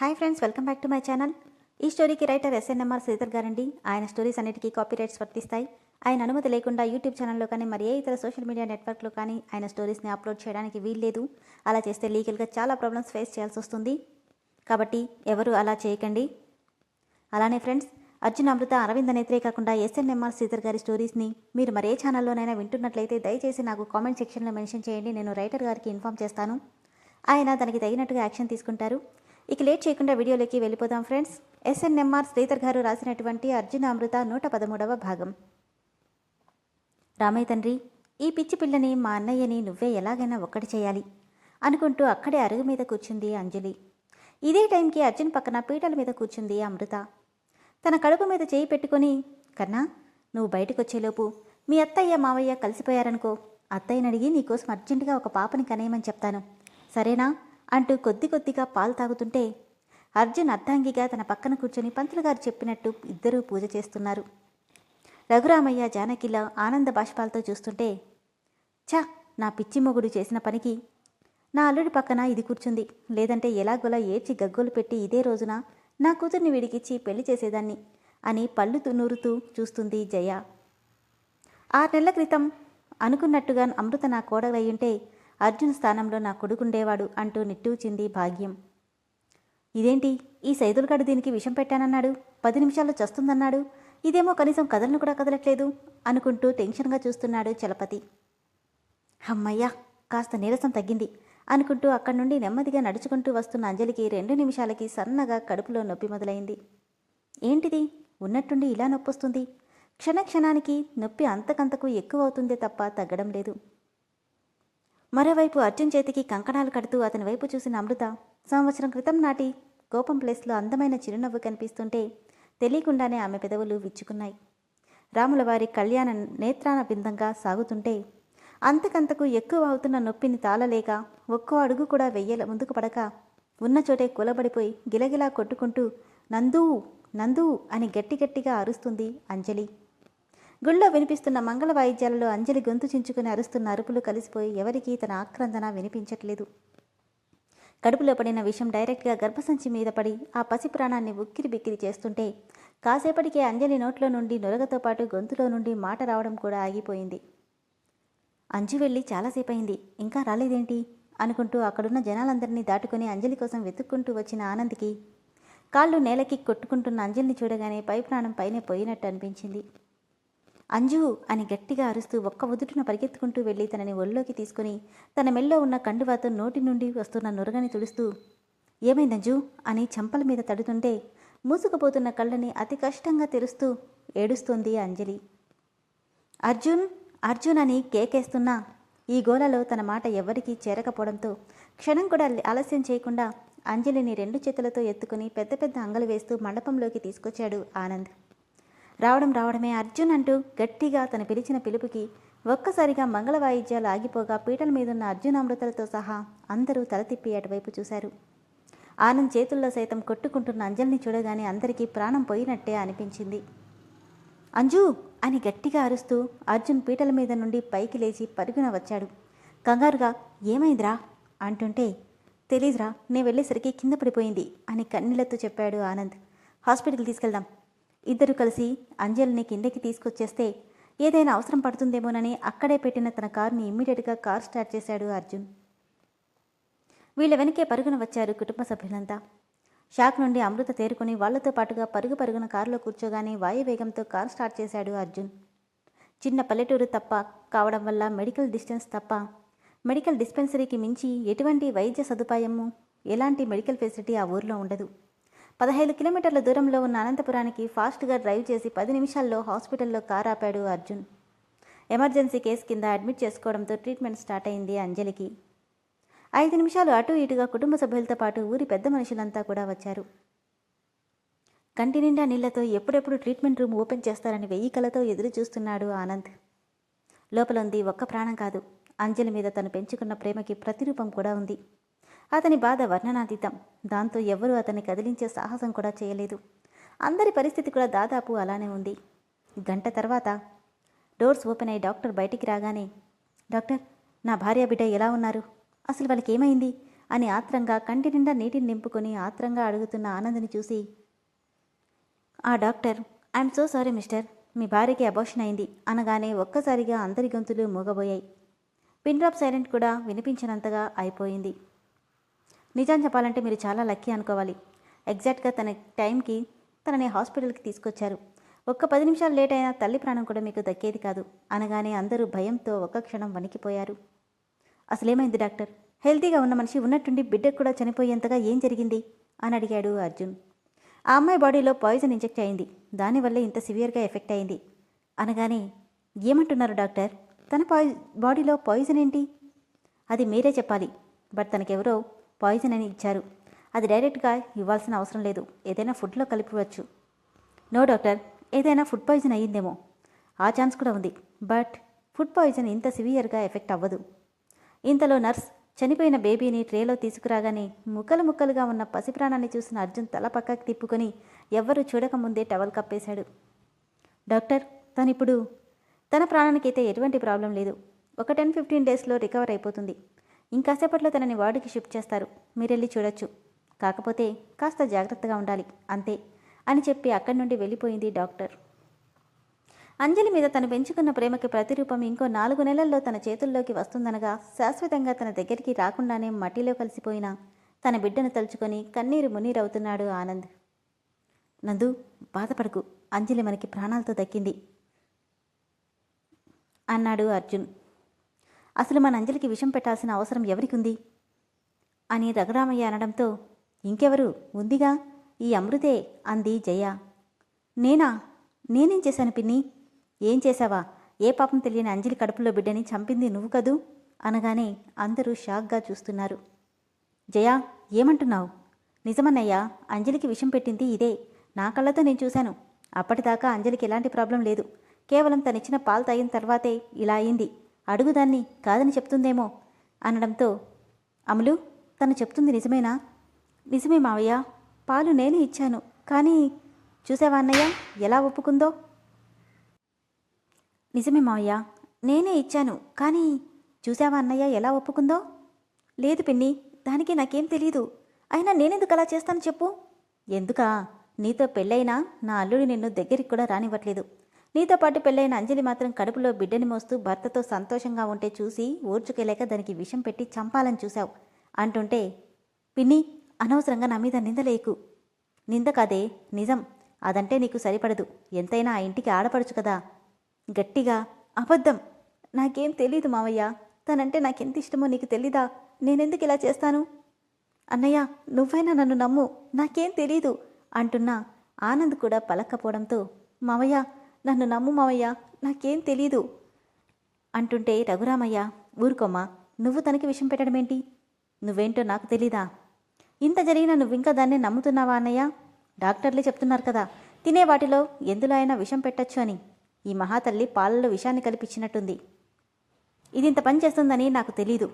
Hi friends welcome back to my channel. ఈ స్టోరీకి writer SNMR Sridhar గారండి. ఆయన స్టోరీస్ అన్నిటికీ కాపీ రైట్స్ వర్తిస్తాయి. ఆయన అనుమతి లేకుండా యూట్యూబ్ ఛానల్లో కానీ మరి ఏ ఇతర సోషల్ మీడియా నెట్వర్క్లో కానీ ఆయన స్టోరీస్ని అప్లోడ్ చేయడానికి వీల్లేదు. అలా చేస్తే లీగల్గా చాలా ప్రాబ్లమ్స్ ఫేస్ చేయాల్సి వస్తుంది. కాబట్టి ఎవరు అలా చేయకండి. అలానే ఫ్రెండ్స్ అర్జున్ అమృత అరవింద్ నేత్రే కాకుండా ఎస్ఎన్ఎంఆర్ శ్రీధర్ గారి స్టోరీస్ని మీరు మరే ఛానల్లోనైనా వింటున్నట్లయితే దయచేసి నాకు కామెంట్ సెక్షన్లో మెన్షన్ చేయండి. నేను రైటర్ గారికి ఇన్ఫామ్ చేస్తాను. ఆయన దానికి తగినట్టుగా యాక్షన్ తీసుకుంటారు. ఇక లేట్ చేయకుండా వీడియోలోకి వెళ్ళిపోదాం ఫ్రెండ్స్. ఎస్ఎన్ఎంఆర్ శ్రీధర్ గారు రాసినటువంటి అర్జున అమృత నూట పదమూడవ భాగం. రామయ్య తండ్రి ఈ పిచ్చి పిల్లని మా అన్నయ్యని నువ్వే ఎలాగైనా ఒక్కటి చేయాలి అనుకుంటూ అక్కడే అరుగు మీద కూర్చుంది అంజలి. ఇదే టైంకి అర్జున్ పక్కన పీటల మీద కూర్చుంది అమృత. తన కడుపు మీద చేయి పెట్టుకొని కన్నా నువ్వు బయటకు వచ్చేలోపు మీ అత్తయ్య మావయ్య కలిసిపోయారనుకో అత్తయ్యని అడిగి నీకోసం అర్జెంటుగా ఒక పాపని కనేయమని చెప్తాను. సరేనా? అంటూ కొద్ది కొద్దిగా పాలు తాగుతుంటే అర్జున్ అర్ధాంగిగా తన పక్కన కూర్చొని పంతులు గారు చెప్పినట్టు ఇద్దరూ పూజ చేస్తున్నారు. రఘురామయ్య జానకిలా ఆనంద బాష్పాలతో చూస్తుంటే ఛా నా పిచ్చి మొగుడు చేసిన పనికి నా అల్లుడి పక్కన ఇది కూర్చుంది. లేదంటే ఎలాగోలా ఏడ్చి గగ్గోలు పెట్టి ఇదే రోజున నా కూతుర్ని విడికిచ్చి పెళ్ళి చేసేదాన్ని అని పళ్ళు తునూరుతూ చూస్తుంది జయ. ఆరు నెలల క్రితం అనుకున్నట్టుగా అమృత నా కోడలయ్యుంటే అర్జున్ స్థానంలో నా కొడుకుండేవాడు అంటూ నిట్టూచింది భాగ్యం. ఇదేంటి? ఈ సైదులగాడు దీనికి విషం పెట్టానన్నాడు? పది నిమిషాల్లో చస్తుందన్నాడు? ఇదేమో కనీసం కదలను కూడా కదలట్లేదు అనుకుంటూ టెన్షన్గా చూస్తున్నాడు చలపతి. అమ్మయ్యా కాస్త నీరసం తగ్గింది అనుకుంటూ అక్కడి నుండి నెమ్మదిగా నడుచుకుంటూ వస్తున్న అంజలికి రెండు నిమిషాలకి సన్నగా కడుపులో నొప్పి మొదలైంది. ఏంటిది? ఉన్నట్టుండి ఇలా నొప్పొస్తుంది? క్షణ క్షణానికి నొప్పి అంతకంతకు ఎక్కువ అవుతుందే తప్ప తగ్గడం లేదు. మరోవైపు అర్జున్ చేతికి కంకణాలు కడుతూ అతని వైపు చూసిన అమృత సంవత్సరం క్రితం నాటి కోపం ప్లేస్లో అందమైన చిరునవ్వు కనిపిస్తుంటే తెలియకుండానే ఆమె పెదవులు విచ్చుకున్నాయి. రాముల వారి కళ్యాణ నేత్రాన బిందంగా సాగుతుంటే అంతకంతకు ఎక్కువ అవుతున్న నొప్పిని తాళలేక ఒక్కో అడుగు కూడా వెయ్యల ముందుకు పడక ఉన్న చోటే కూలబడిపోయి గిలగిలా కొట్టుకుంటూ నందు నందు అని గట్టి గట్టిగా అరుస్తుంది అంజలి. గుళ్ళో వినిపిస్తున్న మంగళ వాయిద్యాలలో అంజలి గొంతు చించుకుని అరుస్తున్న అరుపులు కలిసిపోయి ఎవరికీ తన ఆక్రందన వినిపించట్లేదు. కడుపులో పడిన విషం డైరెక్ట్గా గర్భసంచి మీద పడి ఆ పసి ప్రాణాన్ని ఉక్కిరి బిక్కిరి చేస్తుంటే కాసేపటికే అంజలి నోట్లో నుండి నొరగతో పాటు గొంతులో నుండి మాట రావడం కూడా ఆగిపోయింది. అంజు వెళ్ళి చాలాసేపు అయింది ఇంకా రాలేదేంటి? అనుకుంటూ అక్కడున్న జనాలందరినీ దాటుకొని అంజలి కోసం వెతుక్కుంటూ వచ్చిన ఆనంద్కి కాళ్ళు నేలకి కొట్టుకుంటున్న అంజలిని చూడగానే పై ప్రాణం పైనే పోయినట్టు అనిపించింది. అంజు అని గట్టిగా అరుస్తూ ఒక్క ఉదుటిన పరిగెత్తుకుంటూ వెళ్ళి తనని ఒళ్ళోకి తీసుకుని తన మెల్లో ఉన్న కండువాతో నోటి నుండి వస్తున్న నురగని తుడుస్తూ ఏమైందంజు అని చంపల మీద తడుతుంటే మూసుకుపోతున్న కళ్ళని అతి కష్టంగా తెరుస్తూ ఏడుస్తోంది అంజలి. అర్జున్ అర్జున్ అని కేకేస్తున్నా ఈ గోలలో తన మాట ఎవ్వరికీ చేరకపోవడంతో క్షణం కూడా ఆలస్యం చేయకుండా అంజలిని రెండు చేతులతో ఎత్తుకుని పెద్ద పెద్ద అంగలు వేస్తూ మండపంలోకి తీసుకొచ్చాడు ఆనంద్. రావడం రావడమే అర్జున్ అంటూ గట్టిగా తను పిలిచిన పిలుపుకి ఒక్కసారిగా మంగళ వాయిద్యాలు ఆగిపోగా పీటల మీదున్న అర్జున్ అమృతలతో సహా అందరూ తల తిప్పి అటువైపు చూశారు. ఆనంద్ చేతుల్లో సైతం కొట్టుకుంటున్న అంజలిని చూడగానే అందరికీ ప్రాణం పోయినట్టే అనిపించింది. అంజు! అని గట్టిగా అరుస్తూ అర్జున్ పీటల మీద నుండి పైకి లేచి పరుగున వచ్చాడు. కంగారుగా ఏమైందిరా? అంటుంటే తెలీదురా నేను వెళ్ళేసరికి కింద పడిపోయింది అని కన్నీళ్ళతో చెప్పాడు ఆనంద్. హాస్పిటల్కి తీసుకెళ్దాం. ఇద్దరు కలిసి అంజలిని కిందకి తీసుకొచ్చేస్తే ఏదైనా అవసరం పడుతుందేమోనని అక్కడే పెట్టిన తన కారుని ఇమ్మీడియట్గా కార్ స్టార్ట్ చేశాడు అర్జున్. వీళ్ళ వెనకే పరుగున వచ్చారు కుటుంబ సభ్యులంతా. షాక్ నుండి అమృత తేరుకుని వాళ్ళతో పాటుగా పరుగు పరుగున కారులో కూర్చోగానే వాయువేగంతో కారు స్టార్ట్ చేశాడు అర్జున్. చిన్న పల్లెటూరు తప్ప కావడం వల్ల మెడికల్ డిస్టెన్స్ తప్ప మెడికల్ డిస్పెన్సరీకి మించి ఎటువంటి వైద్య సదుపాయము ఎలాంటి మెడికల్ ఫెసిలిటీ ఆ ఊర్లో ఉండదు. పదహైదు కిలోమీటర్ల దూరంలో ఉన్న అనంతపురానికి ఫాస్ట్గా డ్రైవ్ చేసి పది నిమిషాల్లో హాస్పిటల్లో కారు ఆపాడు అర్జున్. ఎమర్జెన్సీ కేసు కింద అడ్మిట్ చేసుకోవడంతో ట్రీట్మెంట్ స్టార్ట్ అయింది అంజలికి. ఐదు నిమిషాలు అటు ఇటుగా కుటుంబ సభ్యులతో పాటు ఊరి పెద్ద మనుషులంతా కూడా వచ్చారు. కంటి నిండా నీళ్ళతో ఎప్పుడెప్పుడు ట్రీట్మెంట్ రూమ్ ఓపెన్ చేస్తారని వెయ్యి కలతో ఎదురు చూస్తున్నాడు ఆనంద్. లోపల ఉంది ఒక్క ప్రాణం కాదు. అంజలి మీద తను పెంచుకున్న ప్రేమకి ప్రతిరూపం కూడా ఉంది. అతని బాధ వర్ణనాతీతం. దాంతో ఎవరూ అతన్ని కదిలించే సాహసం కూడా చేయలేదు. అందరి పరిస్థితి కూడా దాదాపు అలానే ఉంది. గంట తర్వాత డోర్స్ ఓపెన్ అయ్యి డాక్టర్ బయటికి రాగానే డాక్టర్ నా భార్య బిడ్డ ఎలా ఉన్నారు? అసలు వాళ్ళకి ఏమైంది? అని ఆత్రంగా కంటి నిండా నీటిని నింపుకొని ఆత్రంగా అడుగుతున్న ఆనందని చూసి ఆ doctor I'm so sorry mister. మీ భార్యకి అబోషన్ అయింది అనగానే ఒక్కసారిగా అందరి గొంతులు మూగబోయాయి. పిన్ డ్రాప్ సైలెంట్ కూడా వినిపించినంతగా అయిపోయింది. నిజం చెప్పాలంటే మీరు చాలా లక్కీ అనుకోవాలి. ఎగ్జాక్ట్గా తన టైంకి తనని హాస్పిటల్కి తీసుకొచ్చారు. ఒక్క పది నిమిషాలు లేట్ అయినా తల్లి ప్రాణం కూడా మీకు దక్కేది కాదు. అనగానే అందరూ భయంతో ఒక్క క్షణం వణికిపోయారు. అసలేమైంది డాక్టర్? హెల్తీగా ఉన్న మనిషి ఉన్నట్టుండి బిడ్డకు కూడా చనిపోయేంతగా ఏం జరిగింది? అని అడిగాడు అర్జున్. ఆ అమ్మాయి బాడీలో పాయిజన్ ఇంజెక్ట్ అయింది. దానివల్ల ఇంత సివియర్గా ఎఫెక్ట్ అయింది. అనగానే ఏమంటున్నారు డాక్టర్? తన పాయి బాడీలో పాయిజన్ ఏంటి? అది మీరే చెప్పాలి. బట్ తనకెవరో పాయిజన్ అని ఇచ్చారు. అది డైరెక్ట్గా ఇవ్వాల్సిన అవసరం లేదు. ఏదైనా ఫుడ్లో కలిపివచ్చు నో డాక్టర్ ఏదైనా ఫుడ్ పాయిజన్ అయ్యిందేమో. ఆ ఛాన్స్ కూడా ఉంది. బట్ ఫుడ్ పాయిజన్ ఇంత సివియర్గా ఎఫెక్ట్ అవ్వదు. ఇంతలో నర్స్ చనిపోయిన బేబీని ట్రేలో తీసుకురాగానే ముక్కలు ముక్కలుగా ఉన్న పసిప్రాణాన్ని చూసిన అర్జున్ తల పక్కకి తిప్పుకొని ఎవ్వరూ చూడకముందే టవల్ కప్పేశాడు. డాక్టర్ తనిప్పుడు తన ప్రాణానికైతే ఎటువంటి ప్రాబ్లం లేదు. ఒక టెన్ ఫిఫ్టీన్ డేస్లో రికవర్ అయిపోతుంది. ఇంకాసేపట్లో తనని వార్డుకి షిఫ్ట్ చేస్తారు. మీరెళ్ళి చూడొచ్చు. కాకపోతే కాస్త జాగ్రత్తగా ఉండాలి. అంతే అని చెప్పి అక్కడి నుండి వెళ్ళిపోయింది డాక్టర్. అంజలి మీద తను పెంచుకున్న ప్రేమకి ప్రతిరూపం ఇంకో నాలుగు నెలల్లో తన చేతుల్లోకి వస్తుందనగా శాశ్వతంగా తన దగ్గరికి రాకుండానే మట్టిలో కలిసిపోయిన తన బిడ్డను తలుచుకొని కన్నీరు మునీరవుతున్నాడు ఆనంద్. నందు బాధపడకు. అంజలి మనకి ప్రాణాలతో దక్కింది. అన్నాడు అర్జున్. అసలు మన అంజలికి విషం పెట్టాల్సిన అవసరం ఎవరికుంది? అని రఘురామయ్య అనడంతో ఇంకెవరు? ఉందిగా ఈ అమృతే అంది జయ. నేనా? నేనేం చేశాను పిన్ని? ఏం చేశావా? ఏ పాపం తెలియని అంజలి కడుపులో బిడ్డని చంపింది నువ్వు కదూ? అనగానే అందరూ షాక్గా చూస్తున్నారు. జయ ఏమంటున్నావు? నిజమన్నయ్యా అంజలికి విషం పెట్టింది ఇదే. నా కళ్ళతో నేను చూశాను. అప్పటిదాకా అంజలికి ఎలాంటి ప్రాబ్లం లేదు. కేవలం తనిచ్చిన పాలు తాగిన తర్వాతే ఇలా అయింది. అడుగుదాన్ని కాదని చెప్తుందేమో అనడంతో అమలు తను చెప్తుంది నిజమేనా? నిజమే మావయ్య పాలు నేనే ఇచ్చాను కానీ చూసావా అన్నయ్య ఎలా ఒప్పుకుందో? నిజమే మావయ్య నేనే ఇచ్చాను కానీ చూసావా అన్నయ్య ఎలా ఒప్పుకుందో? లేదు పిన్ని దానికి నాకేం తెలియదు అయినా నేనెందుకు అలా చేస్తాను చెప్పు? ఎందుకా నీతో పెళ్ళైనా నా అల్లుడు నిన్ను దగ్గరికి కూడా రానివ్వట్లేదు. నీతో పాటు పెళ్ళైన అంజలి మాత్రం కడుపులో బిడ్డని మోస్తూ భర్తతో సంతోషంగా ఉంటే చూసి ఓర్చుకోలేక దానికి విషం పెట్టి చంపాలని చూశావు. అంటుంటే పిన్ని అనవసరంగా నా మీద నిందలేకు నింద కాదే నిజం. అదంటే నీకు సరిపడదు. ఎంతైనా ఆ ఇంటికి ఆడపడుచు కదా. గట్టిగా అబద్ధం. నాకేం తెలీదు మావయ్య. తనంటే నాకెంత ఇష్టమో నీకు తెలీదా? నేనెందుకు ఇలా చేస్తాను? అన్నయ్య నువ్వైనా నన్ను నమ్ము. నాకేం తెలీదు. అంటున్నా ఆనంద్ కూడా పలక్కపోవడంతో మావయ్య నన్ను నమ్ము మామయ్య నాకేం తెలీదు. అంటుంటే రఘురామయ్య ఊరుకోమ్మా నువ్వు తనకి విషం పెట్టడమేంటి? నువ్వేంటో నాకు తెలీదా? ఇంత జరిగినా నువ్వింకా దాన్నే నమ్ముతున్నావా అన్నయ్య? డాక్టర్లే చెప్తున్నారు కదా తినే వాటిలో ఎందులో అయినా విషం పెట్టచ్చు అని. ఈ మహాతల్లి పాలలో విషాన్ని కల్పించినట్టుంది. ఇది ఇంత పని చేస్తుందని నాకు తెలీదు.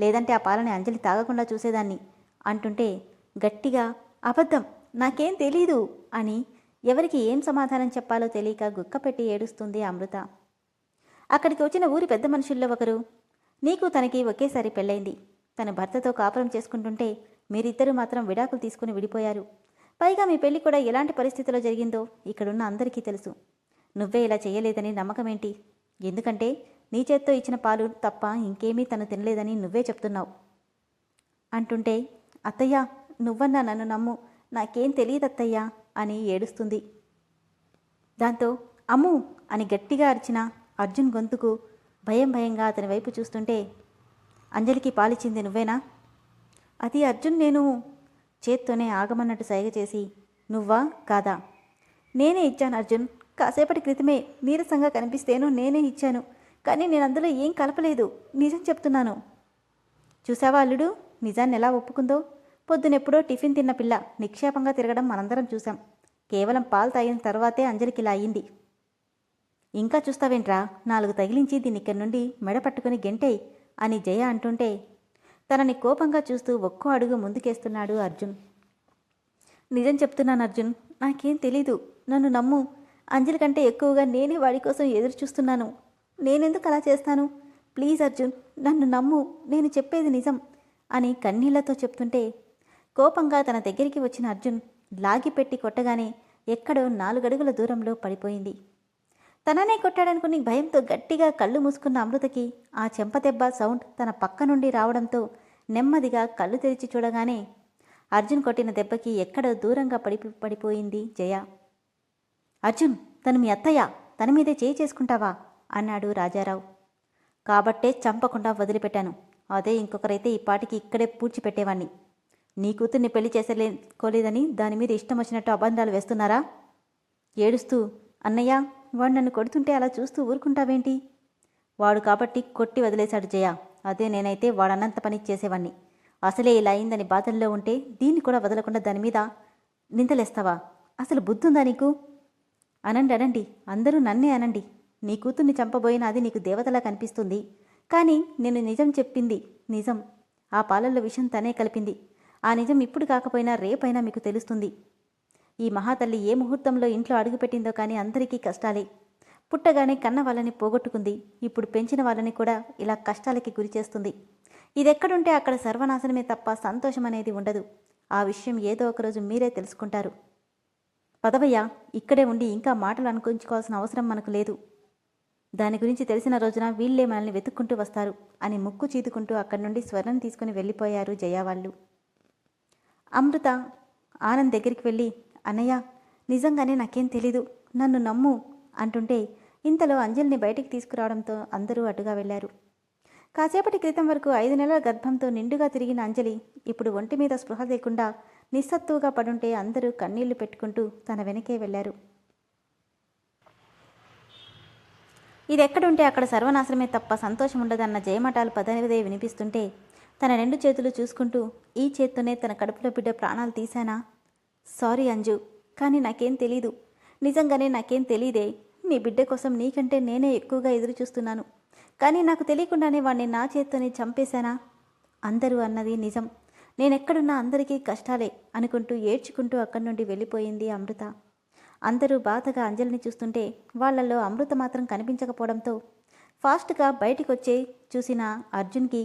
లేదంటే ఆ పాలని అంజలి తాగకుండా చూసేదాన్ని. అంటుంటే గట్టిగా అబద్ధం నాకేం తెలీదు అని ఎవరికి ఏం సమాధానం చెప్పాలో తెలియక గుక్కపెట్టి ఏడుస్తుంది అమృత. అక్కడికి వచ్చిన ఊరి పెద్ద మనుషుల్లో ఒకరు నీకు తనకి ఒకేసారి పెళ్ళైంది. తన భర్తతో కాపురం చేసుకుంటుంటే మీరిద్దరూ మాత్రం విడాకులు తీసుకుని విడిపోయారు. పైగా మీ పెళ్ళి కూడా ఎలాంటి పరిస్థితిలో జరిగిందో ఇక్కడున్న అందరికీ తెలుసు. నువ్వే ఇలా చేయలేదని నమ్మకమేంటి? ఎందుకంటే నీ చేత్తో ఇచ్చిన పాలు తప్ప ఇంకేమీ తను తినలేదని నువ్వే చెప్తున్నావు. అంటుంటే అత్తయ్యా నువ్వన్నా నన్ను నమ్ము. నాకేం తెలియదు అత్తయ్యా అని ఏడుస్తుంది. దాంతో అమ్ము! అని గట్టిగా అరిచిన అర్జున్ గొంతుకు భయం భయంగా అతని వైపు చూస్తుంటే అంజలికి పాలిచ్చింది నువ్వేనా? అది అర్జున్ నేను చేత్తోనే ఆగమన్నట్టు సైగ చేసి నువ్వా కాదా? నేనే ఇచ్చాను అర్జున్. కాసేపటి క్రితమే నీరసంగా కనిపిస్తేను నేనే ఇచ్చాను. కానీ నేను అందులో ఏం కలపలేదు. నిజం చెప్తున్నాను. చూసావా అల్లుడు? నిజాన్ని ఎలా ఒప్పుకుందో? పొద్దునెప్పుడో టిఫిన్ తిన్న పిల్ల నిక్షేపంగా తిరగడం మనందరం చూశాం. కేవలం పాలు తాగిన తర్వాతే అంజలికి ఇలా అయింది. ఇంకా చూస్తావేంట్రా? నాలుగు తగిలించి దీన్ని ఇక్కడి నుండి మెడ పట్టుకుని గెంటేయ్ అని జయ అంటుంటే తనని కోపంగా చూస్తూ ఒక్కో అడుగు ముందుకేస్తున్నాడు అర్జున్. నిజం చెప్తున్నాను అర్జున్ నాకేం తెలీదు. నన్ను నమ్ము. అంజలి కంటే ఎక్కువగా నేనే వాడి కోసం ఎదురు చూస్తున్నాను నేనెందుకు అలా చేస్తాను? ప్లీజ్ అర్జున్ నన్ను నమ్ము. నేను చెప్పేది నిజం అని కన్నీళ్ళతో చెప్తుంటే కోపంగా తన దగ్గరికి వచ్చిన అర్జున్ లాగిపెట్టి కొట్టగానే ఎక్కడో నాలుగడుగుల దూరంలో పడిపోయింది. తననే కొట్టాడనుకుని భయంతో గట్టిగా కళ్ళు మూసుకున్న అమృతకి ఆ చెంపదెబ్బ సౌండ్ తన పక్క నుండి రావడంతో నెమ్మదిగా కళ్ళు తెరిచి చూడగానే అర్జున్ కొట్టిన దెబ్బకి ఎక్కడో దూరంగా పడి పడిపోయింది జయ. అర్జున్ తను మీ అత్తయ్య. తన మీదే చేయి చేసుకుంటావా? అన్నాడు రాజారావు. కాబట్టే చంపకుండా వదిలిపెట్టాను. అదే ఇంకొకరైతే ఈ పాటికి ఇక్కడే పూడ్చిపెట్టేవాణ్ణి. నీ కూతుర్ని పెళ్ళి చేసేలేకోలేదని దాని మీద ఇష్టం వచ్చినట్టు అబంధాలు వేస్తున్నారా? ఏడుస్తూ అన్నయ్య వాడు నన్ను కొడుతుంటే అలా చూస్తూ ఊరుకుంటావేంటి? వాడు కాబట్టి కొట్టి వదిలేశాడు జయ. అదే నేనైతే వాడన్నంత పని చేసేవాణ్ణి. అసలే ఇలా అయిందని బాధల్లో ఉంటే దీన్ని కూడా వదలకుండా దాని మీద నిందలేస్తావా? అసలు బుద్ధుందా నీకు? అనండి అనండి. అందరూ నన్నే అనండి. నీ కూతుర్ని చంపబోయిన అది నీకు దేవతలా కనిపిస్తుంది. కానీ నేను నిజం చెప్పింది నిజం. ఆ పాలల్లో విషయం తనే కలిపింది. ఆ నిజం ఇప్పుడు కాకపోయినా రేపైనా మీకు తెలుస్తుంది. ఈ మహాతల్లి ఏ ముహూర్తంలో ఇంట్లో అడుగుపెట్టిందో కానీ అందరికీ కష్టాలే. పుట్టగానే కన్న వాళ్ళని పోగొట్టుకుంది. ఇప్పుడు పెంచిన వాళ్ళని కూడా ఇలా కష్టాలకి గురి చేస్తుంది. ఇదెక్కడుంటే అక్కడ సర్వనాశనమే తప్ప సంతోషం అనేది ఉండదు. ఆ విషయం ఏదో ఒకరోజు మీరే తెలుసుకుంటారు. పదవయ్య ఇక్కడే ఉండి ఇంకా మాటలు అనుకుంచుకోవాల్సిన అవసరం మనకు లేదు. దాని గురించి తెలిసిన రోజున వీళ్ళే మనల్ని వెతుక్కుంటూ వస్తారు అని ముక్కు చీదుకుంటూ అక్కడి నుండి స్వర్ణం తీసుకుని వెళ్ళిపోయారు జయావాళ్ళు అమృత ఆనంద్ దగ్గరికి వెళ్ళి అన్నయ్య నిజంగానే నాకేం తెలీదు నన్ను నమ్ము అంటుంటే ఇంతలో అంజలిని బయటికి తీసుకురావడంతో అందరూ అటుగా వెళ్ళారు. కాసేపటి క్రితం వరకు ఐదు నెలల గర్భంతో నిండుగా తిరిగిన అంజలి ఇప్పుడు ఒంటి మీద స్పృహ లేకుండా నిస్సత్తువుగా పడుంటే అందరూ కన్నీళ్ళు పెట్టుకుంటూ తన వెనకే వెళ్ళారు. ఇది ఎక్కడుంటే అక్కడ సర్వనాశనమే తప్ప సంతోషం ఉండదన్న జయమఠాలు పదవిదే వినిపిస్తుంటే తన రెండు చేతులు చూసుకుంటూ ఈ చేత్తోనే తన కడుపులో బిడ్డ ప్రాణాలు తీశానా? సారీ అంజు కానీ నాకేం తెలీదు. నిజంగానే నాకేం తెలీదే. నీ బిడ్డ కోసం నీకంటే నేనే ఎక్కువగా ఎదురు చూస్తున్నాను కానీ నాకు తెలియకుండానే వాడిని నా చేత్తోనే చంపేశానా? అందరూ అన్నది నిజం. నేనెక్కడున్నా అందరికీ కష్టాలే అనుకుంటూ ఏడ్చుకుంటూ అక్కడి నుండి వెళ్ళిపోయింది అమృత. అందరూ బాధగా అంజలిని చూస్తుంటే వాళ్ళల్లో అమృత మాత్రం కనిపించకపోవడంతో ఫాస్ట్గా బయటికొచ్చే చూసిన అర్జున్కి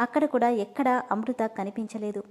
అక్కడ కూడా ఎక్కడా అమృత కనిపించలేదు.